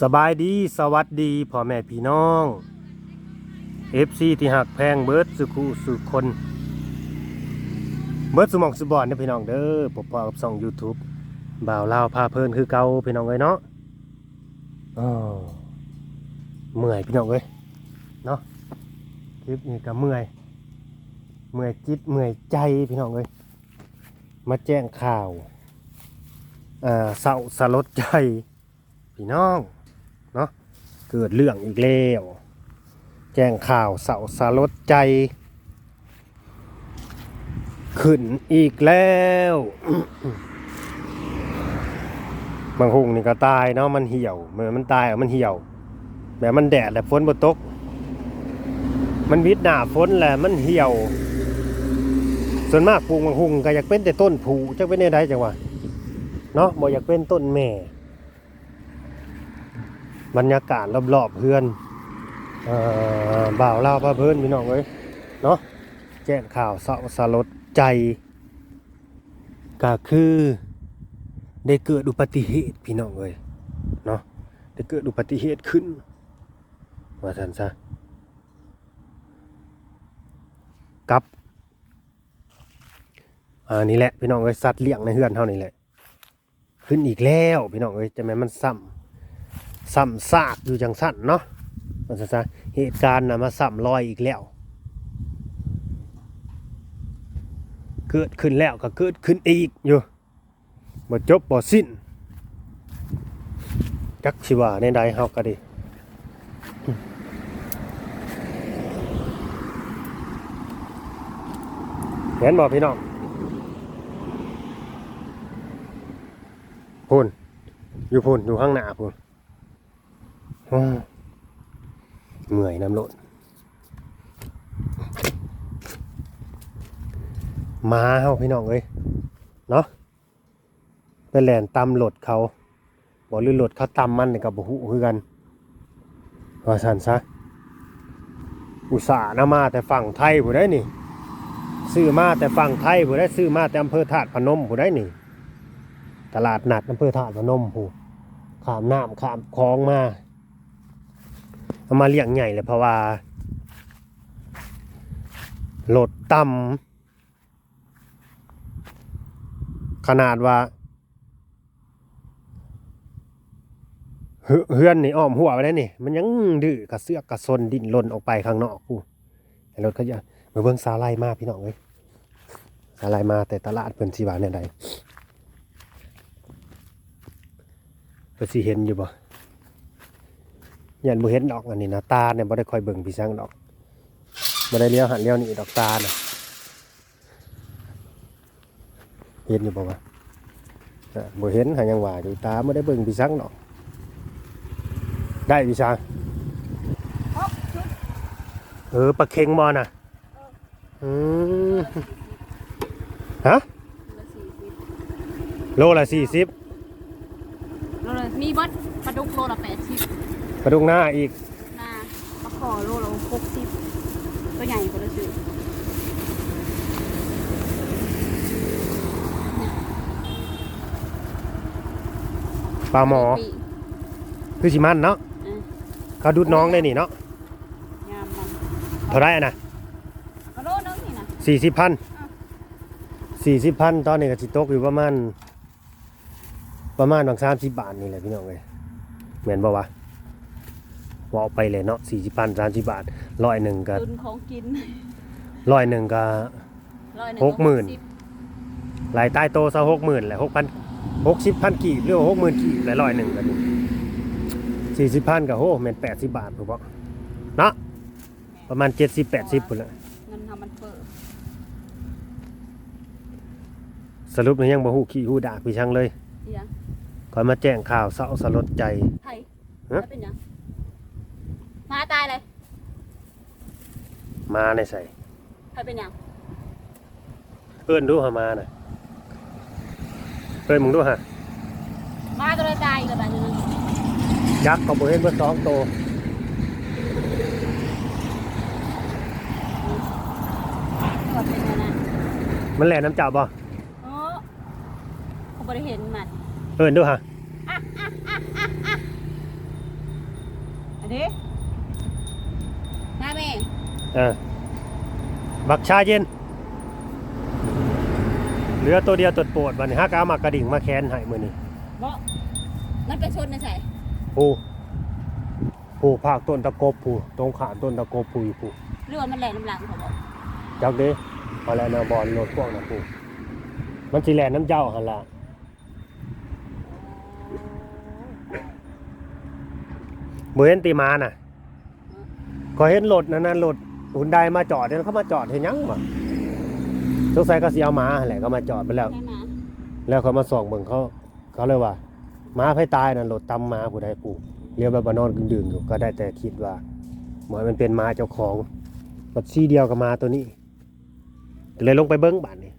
สบายดีสวัสดีพ่อแม่พี่น้อง FC ที่หักแพงเบิร์ดสุขุสุคน เบิร์ดสมองสุบอนเด้อพี่น้องเด้อผมพบกับช่อง YouTube บ่าวลาวพาเพลินคือเก่าพี่น้องเอ้ยเนาะอ้อเมื่อยพี่น้องเอ้ยเนาะคลิปนี้ก็เมื่อย เมื่อยจิตเมื่อยใจพี่น้องเอ้ยมาแจ้งข่าวอ่าเศร้าสลดใจพี่น้อง เกิดเรื่องอีกแล้วแจ้งข่าวเสาสลดใจ ขึ้นอีกแล้วบางหุงนี่ก็ตายเนาะมันเหี่ยวเมื่อมันตายอะมันเหี่ยวแบบมันแดดแหละฝนบ่ตก มันวิดหน้าฝนแหละมันเหี่ยว ส่วนมากปลูกบางหุงก็อยากเป็นแต่ต้นผูจักเป็นได้จังวะเนาะบ่อยากเป็นต้นแม่ บรรยากาศรอบๆเพื่อนเอ่อบ่าวเล่าพาเพื่อนพี่น้องเอ้ยเนาะแจ้งข่าวเศร้าสลดใจก็คือได้เกิดอุบัติเหตุพี่น้องเอ้ยเนาะได้เกิดอุบัติเหตุขึ้นว่าสันซะกับอ่านี่แหละพี่น้องเอ้ยสัตว์เลี้ยงในเฮือนเท่านี้แหละขึ้นอีกแล้วพี่น้องเอ้ยจะแม่นมันซ้ำ ซ้ำซากอยู่จังสั้นเนาะมันซะเหตุการณ์นะมาซ้ำรอยอีกแล้ว เกิดขึ้นแล้วก็เกิดขึ้นอีกอยู่บ่จบบ่สิ้นจักสิว่าในใดเฮาก็ดีเห็นบ่พี่น้องพูนอยู่พูนอยู่ข้างหน้าพูน เหนื่อยน้ำลดมาเฮาพี่น้องเอ้ยเนาะไปแหลนตำรถเขาบ่หรือรถเขาตำมันก็บ่ฮู้คือกันว่าซั่นซะอุตส่าห์นะมาแต่ฝั่งไทยผู้ได้นี่ซื้อมาแต่ฝั่งไทยผู้ได้ซื้อมาแต่อำเภอธาตุพนมผู้ได้นี่ ตลาดนัดอำเภอธาตุพนมผู้ข้ามน้ำข้ามคลองมา เอามาเลี้ยงใหญ่เลยเพราะว่าโหลดต่ำขนาดว่าเฮือนนี่อ้อมหัวไปแล้วนี่ มันยังดื้อกระเสือกกระซนดิ้นรนออกไปข้างนอกกูไอ้รถเขาจะมาเบิ่งสาไลมาพี่น้องเอ้ยสาไลมาแต่ตลาดเพิ่นสิว่าแนวใดเพิ่นสิเห็นอยู่บ่ ยันบ่เห็นดอกอันนี้นะตาเนี่ยบ่ได้คอยเบิ่งพี่ช่างดอกบ่ได้เลี้ยวหันเลี้ยวนี่ดอกตาน่ะเห็นอยู่บ่วะบ่เห็นหายังว่าอยู่ตาบ่ได้เบิ่งพี่ช่างดอก ได้พี่ช่างเออปลาเค็งบ่น่ะอืมฮะโลละ40โลละมีบัดปลาดุกโลละแปดสิบ ปลาดุกหน้าอีกนาปลาขอโลละหกสิบตัวใหญ่คนละซื้อปลาหมอปีคือสิมันเนาะเออเขาดูดน้องได้นี่เนาะงามมันเท่าไรอะนะกระโลนึงนี่นะสี่สิบพันสี่สิบพันตอนนี้ก็สิตกอยู่ประมาณ ประมาณบางสามสิบบาทนี่แหละพี่น้องเลยเหมือนบ่วะ ว่าเอาไปเลยเนาะสี่สิบพันสามสิบบาทร้อยหนึ่งก็ตุนของกินร้อยหนึ่งก็ร้อยนึ่งหกหมื่นสิบรายใต้โตซะหกหมื่นแหละหกพันหกสิบพันกีบหรือหกหมื่นกีบและร้อยหนึ่งกันสี่สิบพันก็โหแม่นแปดสิบบาทถูกปะเนาะประมาณเจ็ดสิบแปดสิบพุ่นละเงินทำมันเปิดสรุปนี่ยังบ่ฮู้ขี้ฮู้ด่าพี่ช่างเลยเอียงก่อนมาแจ้งข่าวเศร้าสลดใจไทยฮะแล้วเป็นยังมา ตายเลยมาในใส่ใครเป็นยังเอิ้นดูหามาน่ะเอิ้นมึงดูฮะมาตัวเลยตายกันไปนึงยักษ์เขาบ่เห็นเบ่สองโตก็เป็นยังไงมันแล่น้ำเจ้าบ่โอ้เขาบริเห็นมันเอิ้นดูฮะเด้มาแม่เออบักชาเย็น เหลือตัวเดียวตัวโปรดบัดนี้ฮักเอามากระดิ่งมาแค้นให้มื้อนี้บ่มันไปชนนะใส่ผู้ผู้ภาคต้นตะกบผู้ตรงขามต้นตะกบผู้อยู่ผู้หรือว่ามันแหลกน้ำหลังเขาบอกจักเด้พอแล้วแนวบอลโลดพวกน่ะผู้มันสิแล่นน้ำเจ้าหั่นล่ะบ่เห็นตีมาน่ะ ก็เห็นรถนั่นน่ะรถหุ่นไดมาจอดเนี่ยเขามาจอดเห็นยังวะสงสัยก็สิเอาหมาหั่นแหละก็มาจอดไปแล้ว ใช่ไหมแล้วเขามาส่องเบิ่งเขา เขาเลยว่าหมาไผตายนั่นรถตำหมาผู้ใดปลูกเรียกว่าบานอนดื่นๆอยู่ก็ได้แต่คิดว่าหมอยมันเป็นหมาเจ้าของบัดซี่เดียวกับหมาตัวนี้ก็เลยลงไปเบิ้งบัดนี่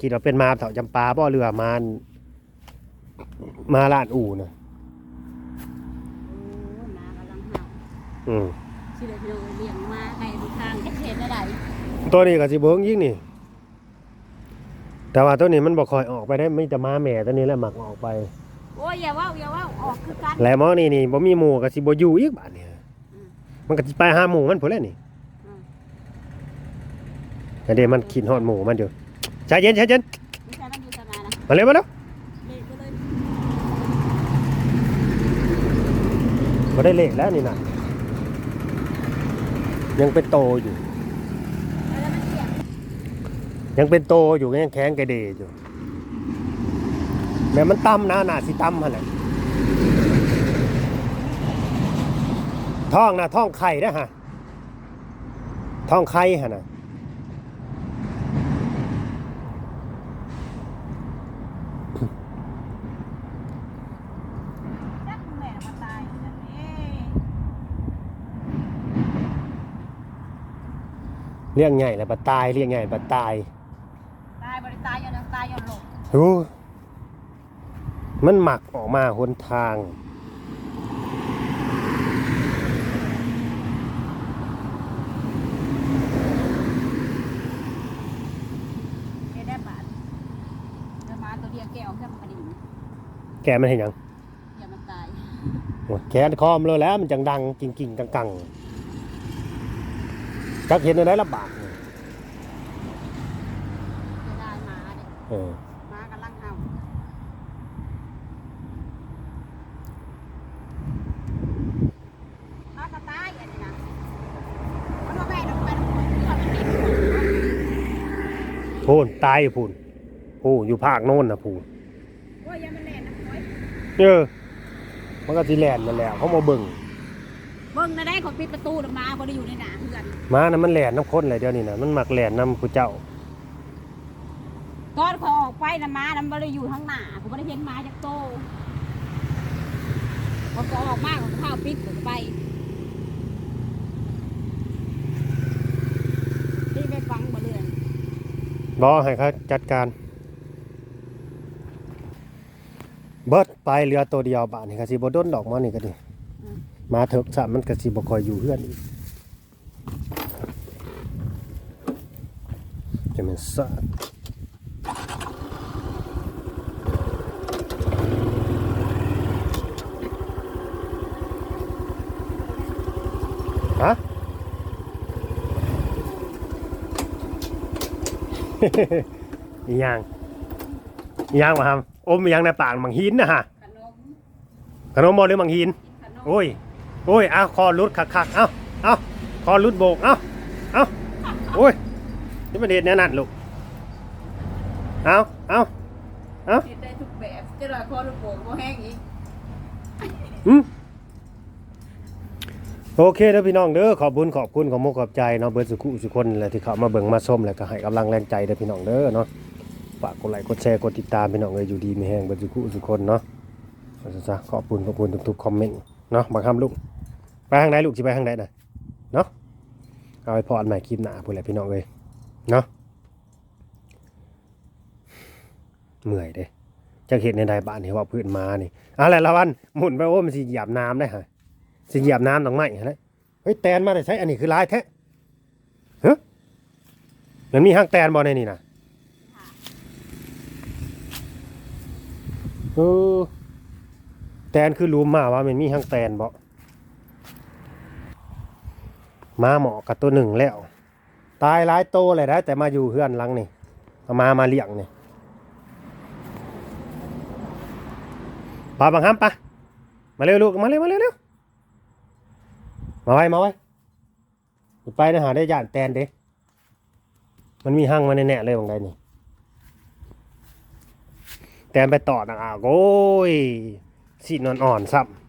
คิดว่าเป็นหมาเถาจำปาบ่เรือว่าหมามาลาดอู่นะโอ้มากำลังเห่าอืม ชื่อเด็กพี่น้องเลี้ยงมาให้ทุกทางจะเห็นได้ไดตัวนี้ก็สิเบิ้งยิ่งนี่ แต่ว่าตัวนี้มันบ่ค่อยออกไปได้ไม่แต่หมาแม่ตัวนี้แหละมักออกไป โอ้ยอย่าเว้าอย่าเว้าออกคือกันแล้วหมอนี่นี่บ่มีหมู่ก็สิบ่อยู่อีกบาดนี่มันก็สิไปหาหมู่มันพุ่นแหล้วนี่อืมแต่เดี๋ยวมันขินฮอดหมู่มันอยู่ใจเย็นใจเย็นไม่ใช่มันอยู่สมานะมาเร็วมาเร็วเละก็เลยบ่ได้เละแล้วนี่น่ะ ยังเป็นโตอยู่ ยังเป็นโตอยู่ยังแข็งกระเดยอยู่แม่มันตั้มนะน่ะสิตั้มฮะเนี่ยท้องนะท้องไข่นะฮะท้องไข่ฮะนะ จักแม่มาตายจังนี้ เลี้ยงใหญ่แล้วปลาตายเลี้ยงใหญ่ปลาตายตายบริตายย้อนหลังตายย้อนหลงโอ้มันหมักออกมาหนทางเฮ็ดได้บาดเดี๋ยวมาตัวเดียวแกออกจากกระดิ่งแกมันเห็นยังอย่ามันตาย โอ้ยแขนคอมเลยแล้วมันจังดังกิ่งกิ่งกังกังๆ จักเห็นอะไรลำบากนี่จะได้หมาเด้เออหมากำลังเห่าหมากระตายอันนี้นะมันว่าแม่ดอกไปดอกคนที่ว่ามันติดพูนตายอยู่พูนพูนอยู่ภาคโน้นนะพูนโอ้ยอยังมันแล่นนะโอ้ยเออมันก็สิแลนนั่นแหละเขามาเบิ่ง เบิ่งนะได้เขาปิดประตูน่ะมาบ่ได้อยู่ในหนาเพื่อนม้านะมันแลนน้ำข้นเลยเดี๋ยวนี้นะมันมักแลนน้ำผู้เจ้า ตอนเขาออกไปนะมานะมันบ่ได้อยู่ข้างหน้าผมบ่ได้เห็นหมาจากโตพอเขาออกมาเขาก็เข้าปิดผมก็ไปที่ไปฟังบ่เรื่องรอให้เขาจัดการ เบิดไปเรือตัวเดียวบาทนี่ก็สิบ่ด้นดอกมานี่ก็ดี มาเถกสะมันก็สิบ่คอยอยู่เฮือนอีกจะเป็นสะฮะอีหยังอีหยังวะครับอมอีหยังในปากมังหินนะฮะขนมขนมบอหรือมังหินขนมโอ้ย โอ้ยเอาคอรุดคักคักๆเอาเอาคอรุดโบกเอาเอาโอ้ยนี่มันเด็ดแน่นั่นลูกเอาเอากินได้ทุกแบบจะรอคอลูกโป่งบ่แห้งอีกอืมโอเคเด้อพี่น้องเด้อขอบคุณขอบคุณขอบมุกขอบใจเนาะเบิร์ดสุขุสุคนแหละที่เขามาเบิ่งมาส้มแล้วก็ให้กำลังแรงใจเด้อพี่น้องเด้อเนาะฝากกดไลค์กดแชร์กดติดตามพี่น้องเลยอยู่ดีมีแห้งเบิร์ดสุขุสุคนเนาะเอาซะขอบคุณขอบคุณทุกๆคอมเมนต์เนาะบางคำลูก ไปทางไหนลูกสิไปทางไหนน่ะเนาะเอาไปพออันใหม่คลิปหน้าพูดแหละพี่น้องเลยเนาะเมื่อยเด้จะเห็นในใดบ้านที่ว่าพื้นมานี่อะไรละวันหมุนไปโอ้มันสิเหยียบน้ำได้ฮะสิเหยียบน้ำตรงไหนฮะเนี่ยเฮ้ยแตนมาแต่ใช้อันนี้คือลายแท้เฮ้ยมันมีห้างแตนบอในนี่นะเออแตนคือรู้มาว่ามันมีห้างแตนบ่ มาเหมอกับตัวหนึ่งแล้ว ตายหลายโตเลยได้แต่มาอยู่เฮือนลังนี่เอามามาเลี้ยงนี่ปาบังคับปะมาเร็วลูกมาเร็วมาเร็วเร็วมาไว้มาไว้ไปนะหาได้ย่านแตนเด้มันมีหั่งมาแน่ๆเลยบางใดนี่แตนไปต่อนะอะโอ้ยสีนอ่อนซ้ำ